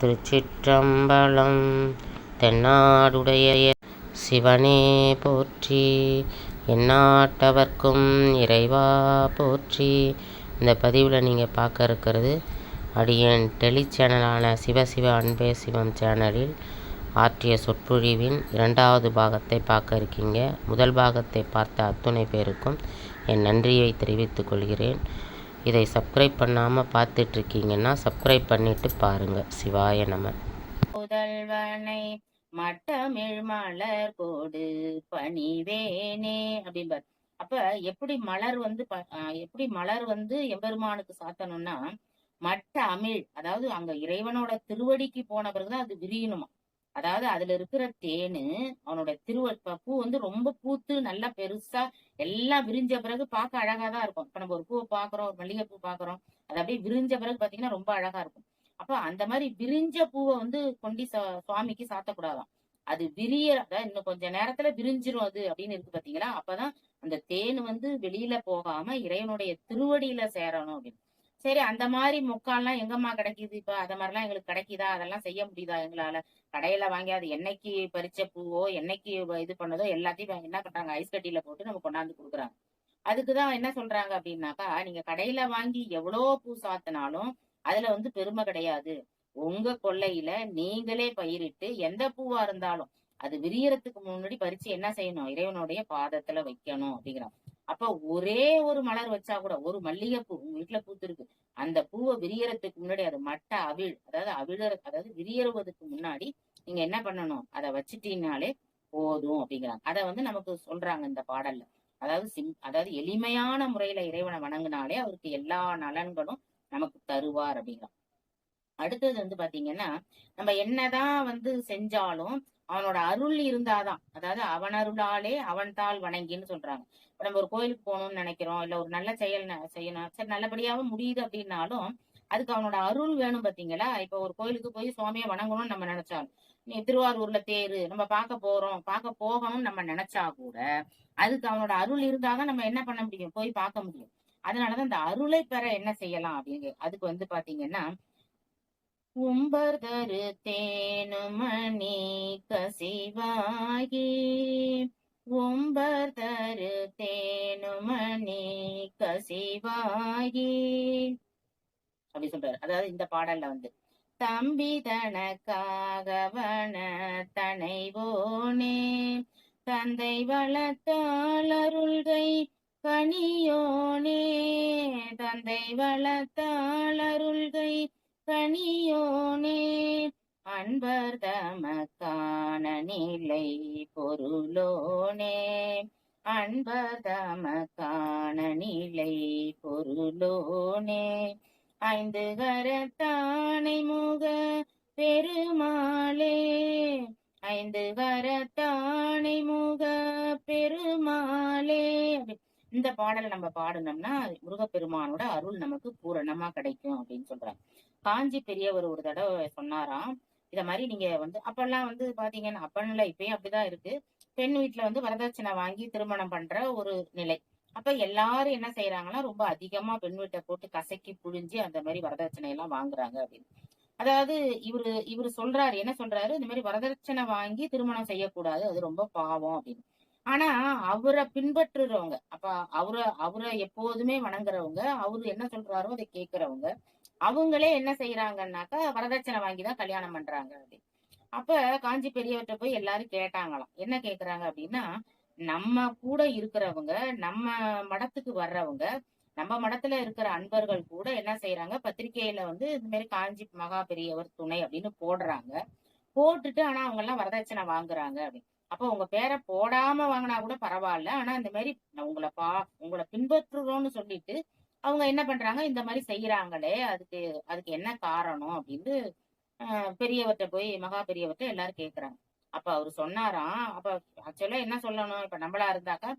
திருச்சிற்றம்பலம் தென்னாடுடைய சிவனே போற்றி எந்நாட்டவர்க்கும் இறைவா போற்றி. இந்த பதிவில் நீங்கள் பார்க்க இருக்கிறது அடியன் டெலி சேனலான சிவசிவ அன்பே சிவம் சேனலில் ஆற்றிய சொற்பொழிவின் இரண்டாவது பாகத்தை பார்க்க இருக்கீங்க. முதல் பாகத்தை பார்த்த அத்துணை பேருக்கும் என் நன்றியை தெரிவித்துக் கொள்கிறேன். இதை சப்ஸ்கிரைப் பண்ணாமல் பார்த்துட்ருக்கீங்கன்னா சப்ஸ்கிரைப் பண்ணிவிட்டு பாருங்கள் சிவாய நம. முதல்வனை மட்டமிழ் மலர் கோடு பணிவேனே அப்படிம்பார். அப்ப எப்படி மலர் வந்து ப- எப்படி மலர் வந்து எம்பெருமானுக்கு சாத்தணும்னா மட்ட அமிழ் அதாவது அங்க இறைவனோட திருவடிக்கு போன பிறகுதான் அது விரியணுமா? அதாவது அதுல இருக்கிற தேனு அவனோட திருவ பூ வந்து ரொம்ப பூத்து நல்லா பெருசா எல்லாம் விரிஞ்ச பிறகு பார்க்க அழகா தான் இருக்கும். இப்ப நம்ம ஒரு பூவை பாக்குறோம் ஒரு மல்லிகைப்பூ பாக்குறோம் அது அப்படியே விரிஞ்ச பிறகு பாத்தீங்கன்னா ரொம்ப அழகா இருக்கும். அப்ப அந்த மாதிரி விரிஞ்ச பூவை வந்து கொண்டி சா- சுவாமிக்கு சாத்தக்கூடாதாம் அது விரிய இன்னும் கொஞ்ச நேரத்துல விரிஞ்சிரும் அது அப்படின்னு இருக்கு பாத்தீங்களா அப்பதான் அந்த தேன் வந்து வெளியில போகாம இறைவனுடைய திருவடியில சேரணும் அப்படின்னு. சரி அந்த மாதிரி முக்கால்லாம் எங்கம்மா கிடைக்குது இப்ப? அத மாதிரிலாம் எங்களுக்கு கிடைக்குதா? அதெல்லாம் செய்ய முடியுதா எங்களால? கடையில வாங்கி அது என்னைக்கு பறிச்ச பூவோ என்னைக்கு இது பண்ணதோ எல்லாத்தையும் என்ன பண்றாங்க? ஐஸ் கட்டியில போட்டு நம்ம கொண்டாந்து கொடுக்குறாங்க. அதுக்குதான் என்ன சொல்றாங்க அப்படின்னாக்கா நீங்க கடையில வாங்கி எவ்வளவு பூ சாத்தினாலும் அதுல வந்து பெருமை கிடையாது. உங்க கொள்ளையில நீங்களே பயிரிட்டு எந்த பூவா இருந்தாலும் அது விரியறதுக்கு முன்னாடி பறிச்சு என்ன செய்யணும்? இறைவனுடைய பாதத்துல வைக்கணும் அப்படிங்கிறான் அப்ப ஒரே ஒரு மலர் வச்சா கூட ஒரு மல்லிகைப்பூ உங்க வீட்டுல பூத்திருக்கு. அந்த பூவை விரியறதுக்கு முன்னாடி அது மட்ட அவிழ் அதாவது அவிழற அதாவது விரியறுவதற்கு முன்னாடி நீங்க என்ன பண்ணணும்? அதை வச்சுட்டீங்கனாலே போதும் அப்படிங்கிறாங்க. அதை வந்து நமக்கு சொல்றாங்க இந்த பாடல்ல. அதாவது சிம் அதாவது எளிமையான முறையில இறைவனை வணங்கினாலே அவருக்கு எல்லா நலன்களும் நமக்கு தருவார் அப்படிங்கிறான் அடுத்தது வந்து பாத்தீங்கன்னா நம்ம என்னதான் வந்து செஞ்சாலும் அவனோட அருள் இருந்தாதான் அதாவது அவன் அருளாலே அவன் தாள் வணங்கின்னு சொல்றாங்க. நம்ம ஒரு கோயிலுக்கு போகணும்னு நினைக்கிறோம் இல்ல ஒரு நல்ல செயல் செய்யணும் சரி நல்லபடியாவும் முடியுது அப்படின்னாலும் அதுக்கு அவனோட அருள் வேணும் பாத்தீங்களா இப்ப ஒரு கோயிலுக்கு போய் சுவாமியை வணங்கணும்னு நம்ம நினைச்சாலும் நீ திருவாரூர்ல தேரு நம்ம பார்க்க போறோம் பார்க்க போகணும்னு நம்ம நினைச்சா கூட அதுக்கு அவனோட அருள் இருந்தாதான் நம்ம என்ன பண்ண முடியும்? போய் பார்க்க முடியும். அதனாலதான் இந்த அருளை பெற என்ன செய்யலாம் அப்படின்னு அதுக்கு வந்து பாத்தீங்கன்னா உம்பர் தரு தேனுமணி கசிவாகி உம்பர் தரு தேனுமணி கசிவாகி அப்படி சொல்றாரு. அதாவது இந்த பாடல்ல வந்து தம்பி தனக்காகவன தனைவோனே தந்தை வளர்த்தால் அருள்கை கனியோனே தந்தை வளர்த்தால் அருள்கை கனியோனே அன்பர் தமக்கான நிலை பொருளோனே. அன்பர் தமக்கான நிலை பொருளோனே. ஐந்து கரத்தானை முக பெருமாளே. ஐந்து கரத்தானை முக பெருமாளே. அப்படி இந்த பாடலை நம்ம பாடணும்னா முருகப்பெருமானோட அருள் நமக்கு பூரணமா கிடைக்கும் அப்படின்னு சொல்றாங்க. காஞ்சி பெரியவர் ஒரு தடவை சொன்னாராம் இத மாதிரி நீங்க வந்து அப்பெல்லாம் வந்து பாத்தீங்கன்னா அப்பன்ல இப்பயும் அப்படிதான் இருக்கு. பெண் வீட்டுல வந்து வரதட்சணை வாங்கி திருமணம் பண்ற ஒரு நிலை. அப்ப எல்லாரும் என்ன செய்யறாங்கன்னா ரொம்ப அதிகமா பெண் வீட்டை போட்டு கசக்கி புழிஞ்சு அந்த மாதிரி வரதட்சணை எல்லாம் வாங்குறாங்க அப்படின்னு. அதாவது இவரு இவரு சொல்றாரு என்ன சொல்றாரு? இந்த மாதிரி வரதட்சணை வாங்கி திருமணம் செய்யக்கூடாது அது ரொம்ப பாவம் அப்படின்னு. ஆனா அவரை பின்பற்றுறவங்க அப்ப அவரை அவரை எப்போதுமே வணங்குறவங்க அவரு என்ன சொல்றாரோ அதை கேக்குறவங்க அவங்களே என்ன செய்யறாங்கன்னாக்கா வரதட்சணை வாங்கிதான் கல்யாணம் பண்றாங்க அப்படி. அப்ப காஞ்சி பெரியவர்கிட்ட போய் எல்லாரும் கேட்டாங்களாம் என்ன கேக்குறாங்க அப்படின்னா நம்ம கூட இருக்கிறவங்க நம்ம மடத்துக்கு வர்றவங்க நம்ம மடத்துல இருக்கிற அன்பர்கள் கூட என்ன செய்யறாங்க பத்திரிகையில வந்து இந்த மாதிரி காஞ்சி மகா பெரியவர் துணை அப்படின்னு போடுறாங்க. போட்டுட்டு ஆனா அவங்க எல்லாம் வரதட்சணை வாங்குறாங்க அப்படின்னு அப்ப உங்க பேரை போடாம வாங்கினா கூட பரவாயில்ல ஆனா இந்த மாதிரி உங்களை பா உங்களை பின்பற்றுறோம்னு சொல்லிட்டு அவங்க என்ன பண்றாங்க? இந்த மாதிரி செய்யறாங்களே அதுக்கு அதுக்கு என்ன காரணம் அப்படின்னு பெரியவர்கிட்ட போய் மகா பெரியவர்கிட்ட எல்லாரும் கேக்குறாங்க. அப்ப அவரு சொன்னாராம் அப்ப ஆக்சுவலா என்ன சொல்லணும்? இப்ப நம்மளா இருந்தாக்கா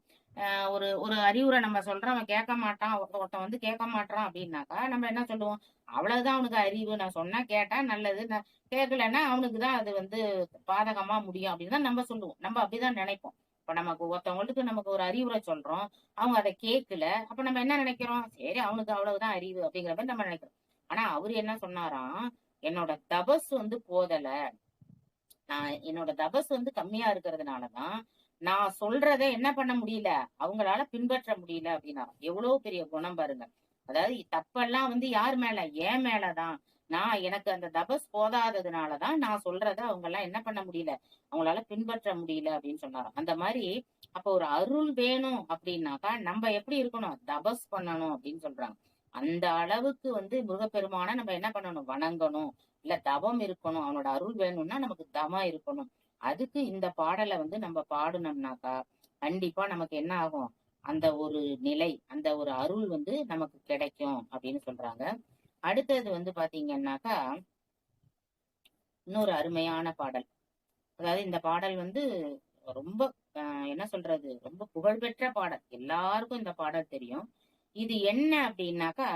ஒரு ஒரு அறிவுரை நம்ம சொல்றோம் அவன் கேட்க மாட்டான் ஒருத்தன் வந்து கேட்க மாட்டான் அப்படின்னாக்கா நம்ம என்ன சொல்லுவோம்? அவ்வளவுதான் அவனுக்கு அறிவு. நான் சொன்னா கேட்டா நல்லது. நான் கேட்கலன்னா அவனுக்கு தான் அது வந்து பாதகமா முடியும் அப்படின்னு தான் நம்ம சொல்லுவோம். நம்ம அப்படிதான் நினைப்போம். இப்ப நமக்கு ஒருத்தவங்களுக்கு நமக்கு ஒரு அறிவுரை சொல்றோம். அவங்க அதை கேட்கல. அப்ப நம்ம என்ன நினைக்கிறோம்? சரி அவனுக்கு அவ்வளவுதான் அறிவு அப்படிங்கிற மாதிரி நம்ம நினைக்கிறோம். ஆனா அவரு என்ன சொன்னாராம் என்னோட தபஸ் வந்து போதல. நான் என்னோட தபஸ் வந்து கம்மியா இருக்கிறதுனாலதான் நான் சொல்றத என்ன பண்ண முடியல? அவங்களால பின்பற்ற முடியல அப்படின்னா எவ்வளவு பெரிய குணம் பாருங்க. அதாவது தப்பெல்லாம் வந்து யார் மேல? ஏன் மேலதான். நான் எனக்கு அந்த தபஸ் போதாததுனாலதான் நான் சொல்றத அவங்க எல்லாம் என்ன பண்ண முடியல? அவங்களால பின்பற்ற முடியல அப்படின்னு சொன்னாரு அந்த மாதிரி அப்ப ஒரு அருள் வேணும் அப்படின்னாக்கா நம்ம எப்படி இருக்கணும்? தபஸ் பண்ணணும் அப்படின்னு சொல்றாங்க. அந்த அளவுக்கு வந்து முருகப்பெருமான நம்ம என்ன பண்ணணும்? வணங்கணும். இல்ல தவம் இருக்கணும். அவனோட அருள் வேணும்னா நமக்கு தவம் இருக்கணும். அதுக்கு இந்த பாடலை வந்து நம்ம பாடுனோம்னாக்கா கண்டிப்பா நமக்கு என்ன ஆகும்? அந்த ஒரு நிலை அந்த ஒரு அருள் வந்து நமக்கு கிடைக்கும் அப்படின்னு சொல்றாங்க. அடுத்தது வந்து பாத்தீங்கன்னாக்கா இன்னொரு அருமையான பாடல். அதாவது இந்த பாடல் வந்து ரொம்ப என்ன சொல்றது ரொம்ப புகழ்பெற்ற பாடல். எல்லாருக்கும் இந்த பாடல் தெரியும். இது என்ன அப்படின்னாக்கா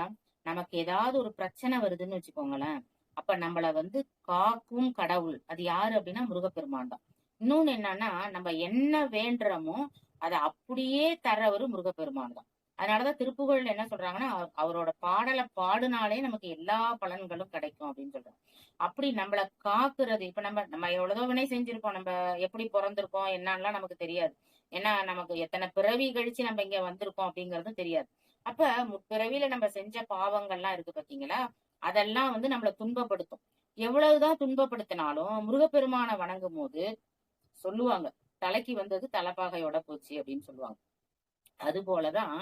நமக்கு ஏதாவது ஒரு பிரச்சனை வருதுன்னு வச்சுக்கோங்களேன். அப்ப நம்மள வந்து காக்கும் கடவுள். அது யாரு அப்படின்னா முருகப்பெருமான் தான். இன்னொன்னு என்னன்னா நம்ம என்ன வேண்டுறோமோ அதை அப்படியே தர்றவரு முருகப்பெருமான் தான். அதனாலதான் திருப்புகழ்ல என்ன சொல்றாங்கன்னா அவரோட பாடலை பாடுனாலே நமக்கு எல்லா பலன்களும் கிடைக்கும் அப்படின்னு சொல்றாங்க. அப்படி நம்மள காக்குறது இப்ப நம்ம நம்ம எவ்வளவோ வினை செஞ்சிருக்கோம் நம்ம எப்படி பிறந்திருக்கோம் என்னன்னா நமக்கு தெரியாது. ஏன்னா நமக்கு எத்தனை பிறவி கழிச்சு நம்ம இங்க வந்திருக்கோம் அப்படிங்கறதும் தெரியாது. அப்ப முற்பிறவியில நம்ம செஞ்ச பாவங்கள்லாம் இருக்கு பாத்தீங்களா? அதெல்லாம் வந்து நம்மள துன்பப்படுத்தும். எவ்வளவுதான் துன்பப்படுத்தினாலும் முருகப்பெருமானை வணங்கும் போது சொல்லுவாங்க தலைக்கு வந்தது தலைப்பாகையோட போச்சு அப்படின்னு சொல்லுவாங்க. அது போலதான்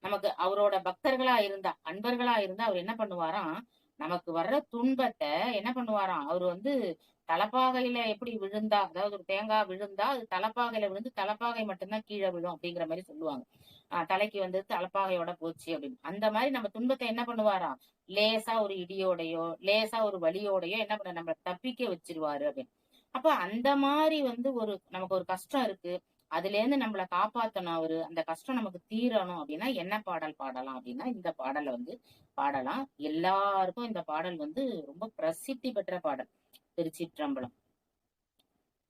நமக்கு அவரோட பக்தர்களா இருந்தா அன்பர்களா இருந்தா அவர் என்ன பண்ணுவாராம்? நமக்கு வர்ற துன்பத்தை என்ன பண்ணுவாராம்? அவர் வந்து தலப்பாகையில எப்படி விழுந்தா அதாவது ஒரு தேங்காய் விழுந்தா அது தலப்பாகையில விழுந்து தலப்பாகை மட்டும்தான் கீழே விழும் அப்படிங்கிற மாதிரி சொல்லுவாங்க. ஆஹ் தலைக்கு வந்து தலப்பாகையோட போச்சு அப்படின்னு. அந்த மாதிரி நம்ம துன்பத்தை என்ன பண்ணுவாராம்? லேசா ஒரு இடியோடையோ லேசா ஒரு வலியோடையோ என்ன பண்ண நம்ம தப்பிக்க வச்சிருவாரு அப்படின்னு. அப்ப அந்த மாதிரி வந்து ஒரு நமக்கு ஒரு கஷ்டம் இருக்கு. அதுல இருந்து நம்மள காப்பாத்தணும் அவரு. அந்த கஷ்டம் நமக்கு தீரணும் அப்படின்னா என்ன பாடல் பாடலாம் அப்படின்னா இந்த பாடலை வந்து பாடலாம். எல்லாருக்கும் இந்த பாடல் வந்து ரொம்ப பிரசித்தி பெற்ற பாடல். திருச்சிற்றம்பலம்.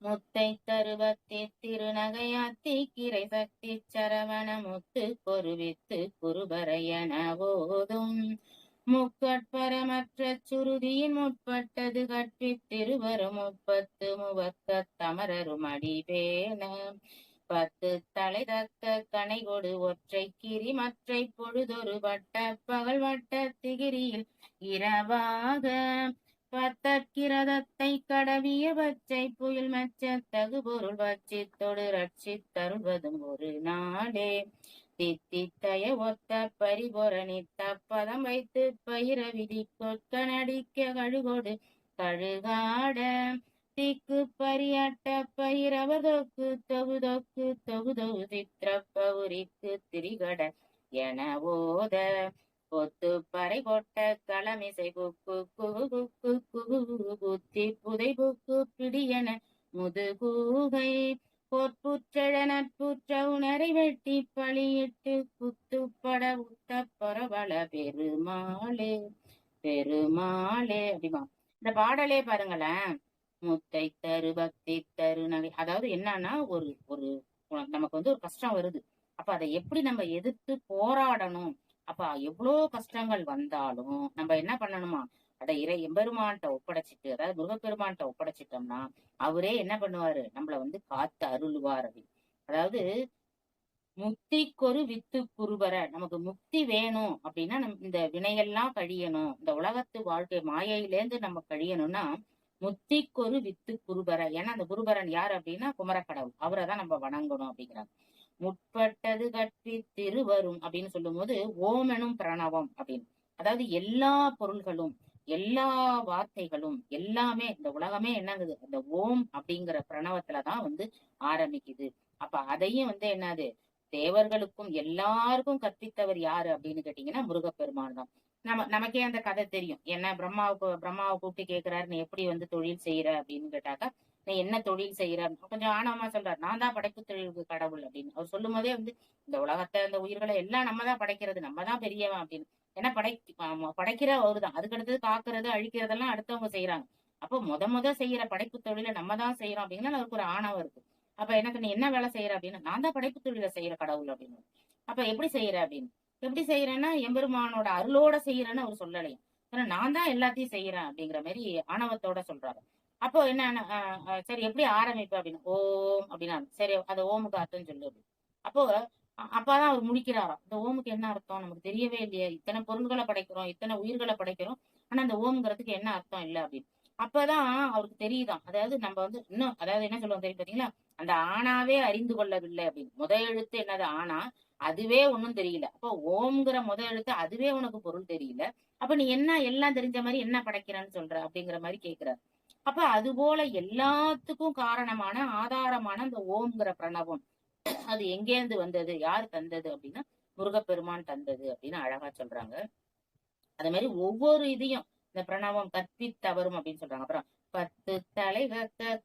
முத்தை தருவத்தி திருநகையாத்தி கிரை சக்தி சரவண முத்து கொருவித்து குருபரையன ஓதும். முக்கட்பரமற்ற சுருதியின் முற்பட்டது கற்பித்திருவரும் முப்பத்து முவக்க தமரரும் அடிபேன பத்து தலை தக்க கனைகொடு ஒற்றை கிரி மற்றை பொழுதொரு வட்ட பகல் வட்ட திகிரியில் இரவாக. பத்தற்கிரதத்தை கடவிய பச்சை புயல் மச்ச தகு பொருள் வச்சித்தொடு ரட்சித் தருவதும் ஒரு நாளே. தித்தித்தய ஒத்த பரிபொரணி தப்பதம் வைத்து பயிர விதி கொட்க நடிக்க கழுகோடு கழுகாட. திக்கு பரியாட்ட பயிரவதோக்கு தொகுதோக்கு தொகுதொகு சித்திர பௌரிக்கு திரிகட என ஓத. பொத்து பறை கொட்ட களமிசை குக்கு குகு குக்கு குகு குத்தி புதை புக்கு பிடியன முதுகூகை பொற்புற்றெழ நட்புற்ற உணரை வெட்டி பழியிட்டு குத்துப்பட உத்த பரவல பெருமாளே பெருமாளே. அப்படிமா. இந்த பாடலே பாருங்களேன். முத்தை தரு பக்தி தரு நகை. அதாவது என்னன்னா ஒரு ஒரு நமக்கு வந்து ஒரு கஷ்டம் வருது. அப்ப அதை எப்படி நம்ம எதிர்த்து போராடணும்? அப்ப எவ்வளவு கஷ்டங்கள் வந்தாலும் நம்ம என்ன பண்ணணுமா? அதை இறை எம்பெருமான்கிட்ட ஒப்படைச்சிட்டு அதாவது முருகப்பெருமான்கிட்ட ஒப்படைச்சிட்டோம்னா அவரே என்ன பண்ணுவாரு? நம்மள வந்து காத்து அருள்வார் அப்படின்னு அதாவது முக்திக்கொரு வித்து குருபர நமக்கு முக்தி வேணும் அப்படின்னா நம் இந்த வினையெல்லாம் கழியணும். இந்த உலகத்து வாழ்க்கை மாயையிலேருந்து நம்ம கழியணும்னா முத்திக்கொரு வித்து குருபர. ஏன்னா அந்த குருபரன் யார் அப்படின்னா குமரக்கடவுள். அவரை தான் நம்ம வணங்கணும் அப்படிங்கிறாங்க. முற்பட்டது கற்பி திருவரும் அப்படின்னு சொல்லும் போது ஓமெனும் பிரணவம் அப்படின்னு. அதாவது எல்லா பொருள்களும் எல்லா வார்த்தைகளும் எல்லாமே இந்த உலகமே என்னங்குது? அந்த ஓம் அப்படிங்கிற பிரணவத்துலதான் வந்து ஆரம்பிக்குது. அப்ப அதையும் வந்து என்னது? தேவர்களுக்கும் எல்லாருக்கும் கற்பித்தவர் யாரு அப்படின்னு கேட்டீங்கன்னா முருகப்பெருமான் தான். நம்ம நமக்கே அந்த கதை தெரியும். என்ன பிரம்மாவுக்கு பிரம்மாவை கூப்பிட்டு கேக்குறாரு நீ எப்படி வந்து தொழில் செய்யற அப்படின்னு கேட்டாக்கா நீ என்ன தொழில் செய்யற கொஞ்சம் ஆணவமா சொல்றாரு. நான் தான் படைப்பு தொழிலுக்கு கடவுள் அப்படின்னு. அவர் சொல்லும் போதே வந்து இந்த உலகத்தை இந்த உயிர்களை எல்லாம் நம்ம தான் படைக்கிறது. நம்ம தான் பெரியவன் அப்படின்னு. ஏன்னா படை படைக்கிற அவரு தான். அதுக்கு அடுத்தது காக்குறது அழிக்கிறதெல்லாம் அடுத்தவங்க செய்யறாங்க அப்போ முத முத செய்யற படைப்பு தொழிலை நம்ம தான் செய்யறோம் அப்படின்னா அவருக்கு ஒரு ஆணவம் இருக்கு. அப்ப எனக்கு நீ என்ன வேலை செய்யற அப்படின்னா? நான் தான் படைப்பு தொழிலை செய்யற கடவுள் அப்படின்னு. அப்ப எப்படி செய்யற அப்படின்னு? எப்படி செய்யறேன்னா எம்பெருமானோட அருளோட செய்யறேன்னு அவர் சொல்லலையும் ஏன்னா நான் தான் எல்லாத்தையும் செய்யறேன் அப்படிங்கிற மாதிரி ஆணவத்தோட சொல்றாரு. அப்போ என்ன சரி எப்படி ஆரம்பிப்பு அப்படின்னு? ஓம் அப்படின்னா சரி அத ஓமுக்கு அர்த்தம் சொல்லு அப்படின்னு. அப்போ அப்பதான் அவர் முடிக்கிறாராம் இந்த ஓமுக்கு என்ன அர்த்தம்? நமக்கு தெரியவே இல்லையே. இத்தனை பொருள்களை படைக்கிறோம் இத்தனை உயிர்களை படைக்கிறோம். ஆனா அந்த ஓம்ங்கிறதுக்கு என்ன அர்த்தம் இல்லை அப்படின்னு. அப்பதான் அவருக்கு தெரியுதாம் அதாவது நம்ம வந்து இன்னும் அதாவது என்ன சொல்லுவோம் தெரியும்? பாத்தீங்களா அந்த ஆணாவே அறிந்து கொள்ளவில்லை அப்படின்னு. முத எழுத்து என்னது? ஆனா அதுவே ஒன்னும் தெரியல. அப்போ ஓம்ங்கிற முத எழுத்து அதுவே உனக்கு பொருள் தெரியல. அப்ப நீ என்ன எல்லாம் தெரிஞ்ச மாதிரி என்ன படைக்கிறன்னு சொல்ற அப்படிங்கிற மாதிரி கேக்குறாரு. அப்ப அது போல எல்லாத்துக்கும் காரணமான ஆதாரமான அந்த ஓம்ங்கிற பிரணவம். அது எங்கேருந்து வந்தது? யார் தந்தது அப்படின்னா முருகப்பெருமான் தந்தது அப்படின்னு அழகா சொல்றாங்க. அதே மாதிரி ஒவ்வொரு இதையும் இந்த பிரணவம் கற்பித்தவரும் அப்படின்னு சொல்றாங்க. அப்புறம் பத்து தலை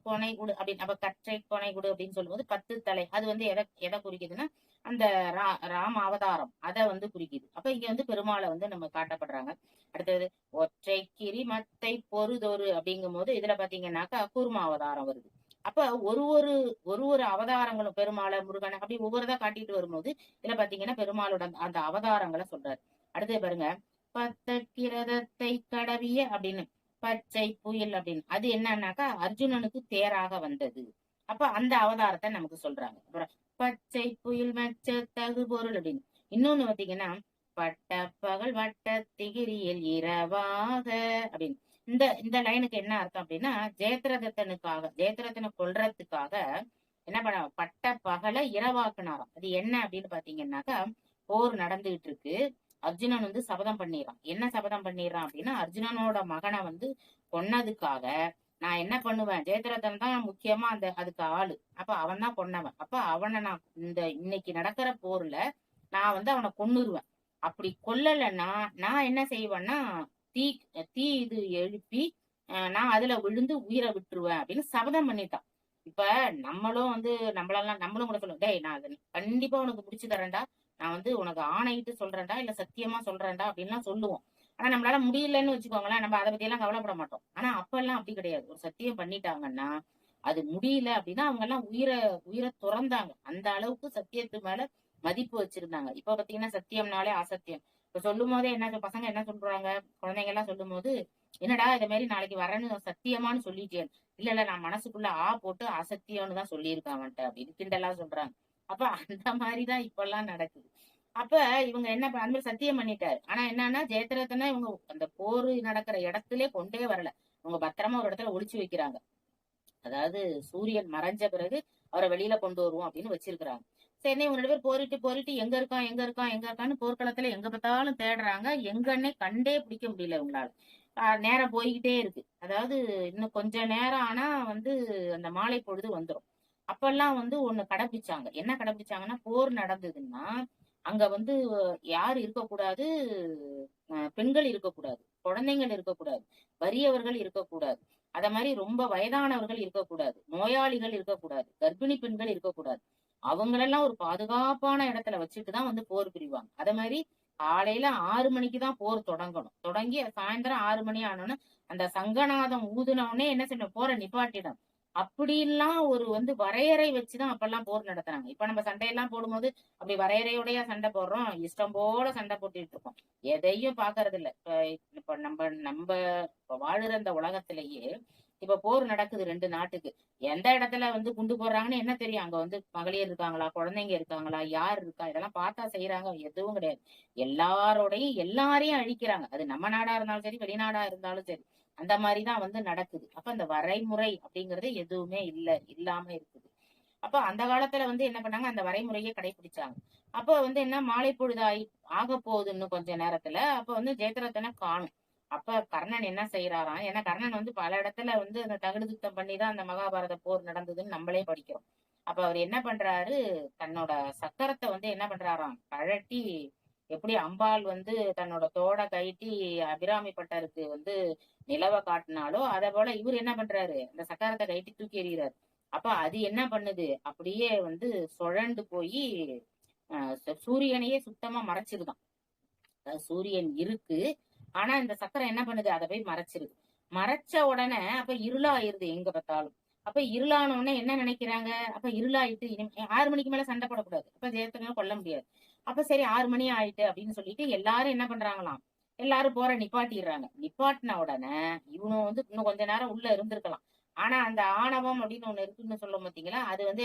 கொனை குடு அப்படின்னு. அப்ப கற்றை கொனை குடு அப்படின்னு சொல்லும்போது பத்து தலை. அது வந்து எதை எதை குறிக்குதுன்னா அந்த ரா ராம அவதாரம். அதை வந்து குறிக்குது. அப்ப இங்க வந்து பெருமாளை வந்து நம்ம காட்டப்படுறாங்க. அடுத்தது ஒற்றை கிரி மத்தை பொறுதொரு அப்படிங்கும் போது இதுல பாத்தீங்கன்னாக்கா கூர்ம அவதாரம் வருது. அப்ப ஒரு ஒரு ஒரு ஒரு அவதாரங்களும் பெருமாளை முருகனை அப்படி ஒவ்வொருதா காட்டிட்டு வரும்போது இதுல பாத்தீங்கன்னா பெருமாளோட அந்த- அவதாரங்களை சொல்றாரு. அடுத்து பாருங்க பத்த கிரதத்தை கடவிய அப்படின்னு. பச்சை புயல் அப்படின்னு. அது என்னன்னாக்கா அர்ஜுனனுக்கு தேராக வந்தது. அப்ப அந்த அவதாரத்தை நமக்கு சொல்றாங்க. அப்புறம் பச்சை புயல் மச்ச தகு பொருள் அப்படின்னு. இன்னொன்னு பாத்தீங்கன்னா பட்ட பகல் வட்ட திகிரியில் இரவாக அப்படின்னு. இந்த இந்த லைனுக்கு என்ன அர்த்தம் அப்படின்னா ஜெயத்ரதத்தனுக்காக ஜெயத்ரதனை கொல்றதுக்காக என்ன பண்ண பட்ட பகலை இரவாக்குனாராம். அது என்ன அப்படின்னு பாத்தீங்கன்னாக்கா போர் நடந்துகிட்டு இருக்கு. அர்ஜுனன் வந்து சபதம் பண்ணிடுறான். என்ன சபதம் பண்ணிடுறான் அப்படின்னா அர்ஜுனனோட மகனை வந்து கொன்னதுக்காக நான் என்ன பண்ணுவேன்? ஜெயத்ரதன் தான் முக்கியமா அந்த அதுக்கு ஆளு. அப்ப அவன் தான் கொன்னவன். அப்ப அவனை நான் இந்த இன்னைக்கு நடக்கிற போர்ல நான் வந்து அவனை கொன்னுருவேன். அப்படி கொல்லலைன்னா நான் என்ன செய்வேன்னா தீ தீ இது எழுப்பி அஹ், நான் அதுல விழுந்து உயிரை விட்டுருவேன் அப்படின்னு சபதம் பண்ணிட்டான். இப்ப நம்மளும் வந்து நம்மளெல்லாம் நம்மளும் கூட சொல்லுவோம் டேய் நான் கண்டிப்பா உனக்கு முடிச்சு தரேன்டா. நான் வந்து உனக்கு ஆணையிட்டு சொல்றேன்டா இல்ல சத்தியமா சொல்றேன்டா அப்படின்லாம் சொல்லுவோம். ஆனா நம்மளால முடியலன்னு வச்சுக்கோங்களேன் நம்ம அதை பத்தி எல்லாம் கவலைப்பட மாட்டோம். ஆனா அப்ப எல்லாம் அப்படி கிடையாது. ஒரு சத்தியம் பண்ணிட்டாங்கன்னா அது முடியல அப்படின்னா அவங்க எல்லாம் உயிரை உயிரை துறந்தாங்க. அந்த அளவுக்கு சத்தியத்து மேல மதிப்பு வச்சிருந்தாங்க. இப்ப பாத்தீங்கன்னா சத்தியம்னாலே அசத்தியம். இப்ப சொல்லும் போதே என்ன பசங்க என்ன சொல்றாங்க? குழந்தைங்க எல்லாம் சொல்லும் போது என்னடா இத மாதிரி நாளைக்கு வரேன்னு சத்தியமான்னு சொல்லிட்டேன். இல்ல இல்ல நான் மனசுக்குள்ள ஆ போட்டு அசத்தியம்னு தான் சொல்லியிருக்கான் அவன்கிட்ட அப்படின்னு கிண்டலா சொல்றாங்க. அப்ப அந்த மாதிரிதான் இப்ப எல்லாம் நடக்குது. அப்ப இவங்க என்ன அந்த மாதிரி சத்தியம் பண்ணிட்டாரு. ஆனா என்னன்னா ஜெயத்ரதனை இவங்க அந்த போர் நடக்கிற இடத்துல கொண்டே வரல. அவங்க பத்திரமா ஒரு இடத்துல ஒளிச்சு வைக்கிறாங்க. அதாவது சூரியன் மறைஞ்ச பிறகு அவரை வெளியில கொண்டு வருவோம் அப்படின்னு வச்சிருக்கிறாங்க. சரி இவங்க ரெண்டு பேர் போரிட்டு போரிட்டு எங்க இருக்கான் எங்க இருக்கான் எங்க இருக்கான்னு போர்க்களத்துல எங்க பார்த்தாலும் தேடுறாங்க. எங்கன்னே கண்டே பிடிக்க முடியல இவங்களால. நேரம் போய்கிட்டே இருக்கு. அதாவது இன்னும் கொஞ்ச நேரம் ஆனா வந்து அந்த மாலை பொழுது வந்துரும். அப்பெல்லாம் வந்து ஒண்ணு கடைப்பிடிச்சாங்க என்ன கடைப்பிடிச்சாங்கன்னா போர் நடந்ததுன்னா அங்க வந்து யார் இருக்கக்கூடாது? அஹ் பெண்கள் இருக்கக்கூடாது. குழந்தைகள் இருக்கக்கூடாது. வறியவர்கள் இருக்கக்கூடாது. அத மாதிரி ரொம்ப வயதானவர்கள் இருக்கக்கூடாது. நோயாளிகள் இருக்கக்கூடாது. கர்ப்பிணி பெண்கள் இருக்கக்கூடாது. அவங்களெல்லாம் ஒரு பாதுகாப்பான இடத்துல வச்சுட்டு தான் வந்து போர் புரிவாங்க. அத மாதிரி காலையில ஆறு மணிக்கு தான் போர் தொடங்கணும். தொடங்கி சாயந்தரம் ஆறு மணி ஆனோன்னு அந்த சங்கநாதம் ஊதுன உடனே என்ன செய்யணும்? போரை நிப்பாட்டிடும் அப்படிலாம் ஒரு வந்து வரையறை வச்சுதான் அப்பெல்லாம் போர் நடத்துனாங்க இப்ப நம்ம சண்டையெல்லாம் போடும்போது அப்படி வரையறையோடய சண்டை போடுறோம். இஷ்டம் போல சண்டை போட்டுட்டு இருக்கோம். எதையும் பாக்குறது இல்ல இப்ப இப்ப நம்ம நம்ம இப்ப வாழுற இந்த உலகத்திலேயே இப்ப போர் நடக்குது ரெண்டு நாட்டுக்கு. எந்த இடத்துல வந்து குண்டு போடுறாங்கன்னு என்ன தெரியும்? அங்க வந்து மகளிர் இருக்காங்களா? குழந்தைங்க இருக்காங்களா? யார் இருக்கா? இதெல்லாம் பார்த்தா செய்யறாங்க எதுவும் கிடையாது. எல்லாரோடையும் எல்லாரையும் அழிக்கிறாங்க. அது நம்ம நாடா இருந்தாலும் சரி வெளிநாடா இருந்தாலும் சரி. அந்த மாதிரிதான் வந்து நடக்குது. அப்ப அந்த வரைமுறை அப்படிங்கறது எதுவுமே இல்ல இல்லாம இருக்குது. அப்ப அந்த காலத்துல வந்து என்ன பண்ணாங்க? அந்த வரைமுறையை கடைபிடிச்சாங்க அப்ப வந்து என்ன? மாலை பொழுதாய் ஆக போகுது இன்னும் கொஞ்ச நேரத்துல. அப்ப வந்து ஜெயத்ரத்தனை காணும். அப்ப கர்ணன் என்ன செய்யறாராம் ஏன்னா கர்ணன் வந்து பல இடத்துல வந்து அந்த தகுடு சுத்தம் பண்ணி தான் அந்த மகாபாரத போர் நடந்ததுன்னு நம்மளே படிக்கிறோம். அப்ப அவர் என்ன பண்றாரு? தன்னோட சக்கரத்தை வந்து என்ன பண்றாராம்? கழட்டி எப்படி அம்பாள் வந்து தன்னோட தோட கைட்டி அபிராமி பட்டருக்கு வந்து நிலவ காட்டினாலோ அதே போல இவர் என்ன பண்றாரு? அந்த சக்கரத்தை கைட்டி தூக்கி எறிகிறாரு. அப்ப அது என்ன பண்ணுது? அப்படியே வந்து சுழண்டு போய் சூரியனையே சுத்தமா மறைச்சிருதான். சூரியன் இருக்கு. ஆனா இந்த சக்கரம் என்ன பண்ணுது? அதை போய் மறைச்சிருது. மறைச்ச உடனே அப்ப இருளாயிருது எங்க பார்த்தாலும். அப்ப இருளான உடனே என்ன நினைக்கிறாங்க? அப்ப இருளாயிட்டு இனிமே ஆறு மணிக்கு மேல சண்டை போடக்கூடாது. அப்ப ஜெயத்தினால கொல்ல முடியாது. அப்ப சரி ஆறு மணி ஆயிட்டு அப்படின்னு சொல்லிட்டு எல்லாரும் என்ன பண்றாங்களாம்? எல்லாரும் போற நிப்பாட்டிடுறாங்க. நிப்பாட்டின உடனே இவனும் வந்து இன்னும் கொஞ்ச நேரம் உள்ள இருந்திருக்கலாம். ஆனா அந்த ஆணவம் அப்படின்னு ஒண்ணு இருக்குன்னு சொல்ல பாத்தீங்களா? அது வந்து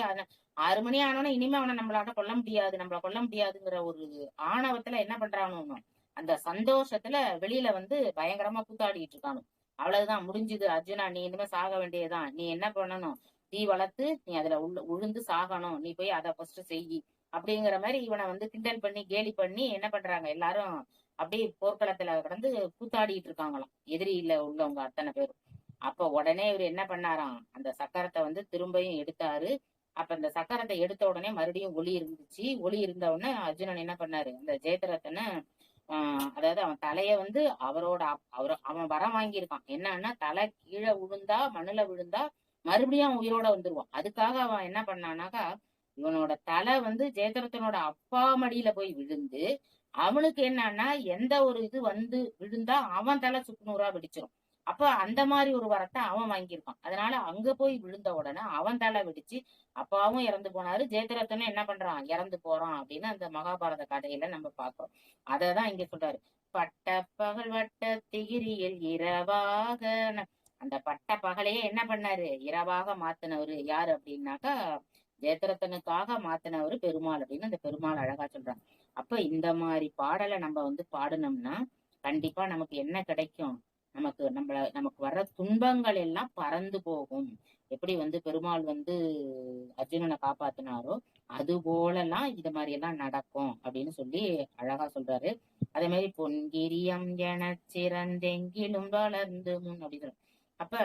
ஆறு மணி ஆனோடனே இனிமே அவனை நம்மளாட்ட கொல்ல முடியாது நம்மள கொல்ல முடியாதுங்கிற ஒரு ஆணவத்துல என்ன பண்றானோ அந்த சந்தோஷத்துல வெளியில வந்து பயங்கரமா கூத்தாடிட்டு இருக்கானு அவ்வளவுதான் முடிஞ்சுது. அர்ஜுனா நீ இனிமே சாக வேண்டியதுதான். நீ என்ன பண்ணணும்? தீ வளர்த்து நீ அதுல உள்ள உழுந்து சாகணும். நீ போய் அதை ஃபர்ஸ்ட் செய். அப்படிங்கிற மாதிரி இவனை வந்து கிண்டல் பண்ணி கேலி பண்ணி என்ன பண்றாங்க? எல்லாரும் அப்படியே போர்க்களத்துல கடந்து கூத்தாடிட்டு இருக்காங்களாம். எதிரியில உள்ளவங்க அத்தனை பேரும். அப்ப உடனே இவர் என்ன பண்ணாராம்? அந்த சக்கரத்தை வந்து திரும்பியும் எடுத்தாரு. அப்ப அந்த சக்கரத்தை எடுத்த உடனே மறுபடியும் ஒளி இருந்துச்சு. ஒளி இருந்த உடனே அர்ஜுனன் என்ன பண்ணாரு? அந்த ஜெயதரத்தனை ஆஹ் அதாவது அவன் தலைய வந்து அவரோட அவர் அவன் வரம் வாங்கியிருக்கான். என்னன்னா தலை கீழே விழுந்தா மண்ணுல விழுந்தா மறுபடியும் அவன் உயிரோட வந்துருவான். அதுக்காக அவன் என்ன பண்ணானாக்கா இவனோட தலை வந்து ஜெயதரத்தனோட அப்பா மடியில போய் விழுந்து அவனுக்கு என்னன்னா எந்த ஒரு இது வந்து விழுந்தா அவன் தலை சுக்குநூறா வெடிச்சிரும். அப்ப அந்த மாதிரி ஒரு வரத்தை அவன் வாங்கியிருப்பான் அதனால அங்க போய் விழுந்த உடனே அவன் தலை வெடிச்சு அப்பாவும் இறந்து போனாரு. ஜெயத்ரதனும் என்ன பண்றான்? இறந்து போறான் அப்படின்னு அந்த மகாபாரத கதையில நம்ம பாக்குறோம் அததான் இங்க சொல்றாரு. பட்ட பகல் வட்ட திகிரியில் இரவாக அந்த பட்ட பகலையே என்ன பண்ணாரு? இரவாக மாத்தினவரு யாரு அப்படின்னாக்கா ஜெயத்ரதனுக்காக மாத்தினவரு பெருமாள் அப்படின்னு அந்த பெருமாள் அழகா சொல்றாங்க. அப்ப இந்த மாதிரி பாடலை நம்ம வந்து பாடினோம்னா கண்டிப்பா நமக்கு என்ன கிடைக்கும்? நமக்கு நம்மள நமக்கு வர்ற துன்பங்கள் எல்லாம் பறந்து போகும். எப்படி வந்து பெருமாள் வந்து அர்ஜுனனை காப்பாத்தினாரோ அது போலலாம் இது மாதிரி எல்லாம் நடக்கும் அப்படின்னு சொல்லி அழகா சொல்றாரு. அதே மாதிரி பொன்கிரியம் என சிறந்தெங்கிலும் வளர்ந்து முன் அப்படின்னு அப்ப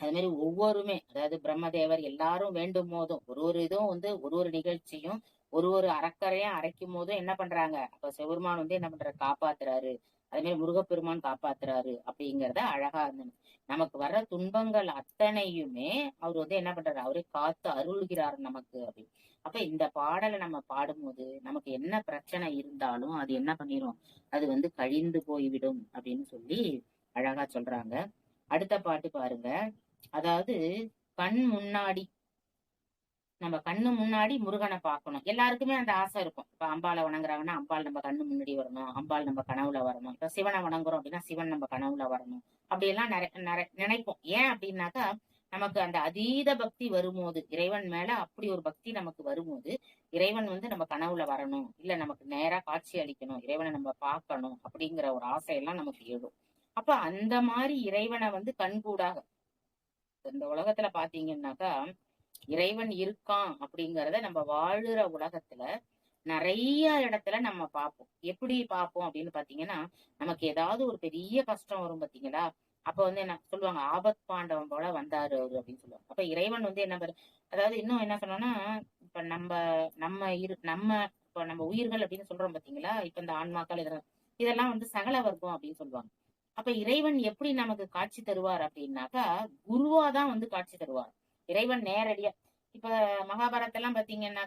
அது மாதிரி ஒவ்வொருமே அதாவது பிரம்மதேவர் எல்லாரும் வேண்டும் போதும் ஒரு ஒரு இதுவும் வந்து ஒரு ஒரு நிகழ்ச்சியும் ஒரு ஒரு அறக்கரையும் அரைக்கும் போதும் என்ன பண்றாங்க? அப்ப சிவருமான் வந்து என்ன பண்ற காப்பாத்துறாரு. அதே மாதிரி முருகப்பெருமான் காப்பாத்துறாரு அப்படிங்கறத அழகா இருந்தது நமக்கு வர்ற துன்பங்கள் அத்தனையுமே அவர் வந்து என்ன பண்றாரு? அவரே காத்து அருள்கிறார் நமக்கு அப்படி அப்ப இந்த பாடலை நம்ம பாடும்போது நமக்கு என்ன பிரச்சனை இருந்தாலும் அது என்ன பண்ணிரும்? அது வந்து கழிந்து போய்விடும் அப்படின்னு சொல்லி அழகா சொல்றாங்க. அடுத்த பாட்டு பாருங்க. அதாவது கண் முன்னாடி நம்ம கண்ணு முன்னாடி முருகனை பார்க்கணும். எல்லாருக்குமே அந்த ஆசை இருக்கும். இப்ப அம்பாலை வணங்குறாங்கன்னா அம்பாள் நம்ம கண்ணு முன்னாடி வரணும். அம்பாள் நம்ம கனவுல வரணும். இப்ப சிவனை வணங்குறோம் அப்படின்னா சிவன் நம்ம கனவுல வரணும். அப்படி எல்லாம் நிறைய நினைப்போம். ஏன் அப்படின்னாக்கா நமக்கு அந்த அதீத பக்தி வரும்போது இறைவன் மேல அப்படி ஒரு பக்தி நமக்கு வரும்போது இறைவன் வந்து நம்ம கனவுல வரணும். இல்ல நமக்கு நேரா காட்சி அளிக்கணும். இறைவனை நம்ம பார்க்கணும் அப்படிங்கிற ஒரு ஆசையெல்லாம் நமக்கு எழும். அப்ப அந்த மாதிரி இறைவனை வந்து கண்கூடாக இந்த உலகத்துல பாத்தீங்கன்னாக்கா இறைவன் இருக்கான் அப்படிங்கறத நம்ம வாழுற உலகத்துல நிறைய இடத்துல நம்ம பார்ப்போம் எப்படி பார்ப்போம் அப்படின்னு பாத்தீங்கன்னா நமக்கு ஏதாவது ஒரு பெரிய கஷ்டம் வரும் பாத்தீங்களா? அப்ப வந்து என்ன சொல்லுவாங்க ஆபத் பாண்டவன் போல வந்தாரு அவரு அப்படின்னு சொல்லுவாங்க. அப்ப இறைவன் வந்து என்ன பண்ணு அதாவது இன்னும் என்ன சொன்னோம்னா இப்ப நம்ம நம்ம இரு நம்ம இப்ப நம்ம உயிர்கள் அப்படின்னு சொல்றோம் பாத்தீங்களா? இப்ப இந்த ஆன்மாக்கள் இதெல்லாம் இதெல்லாம் வந்து சகல வர்க்கம் அப்படின்னு சொல்லுவாங்க. அப்ப இறைவன் எப்படி நமக்கு காட்சி தருவார் அப்படின்னாக்கா குருவா தான் வந்து காட்சி தருவார். இறைவன் நேரடியா இப்ப மகாபாரதம் எல்லாம் பாத்தீங்கன்னா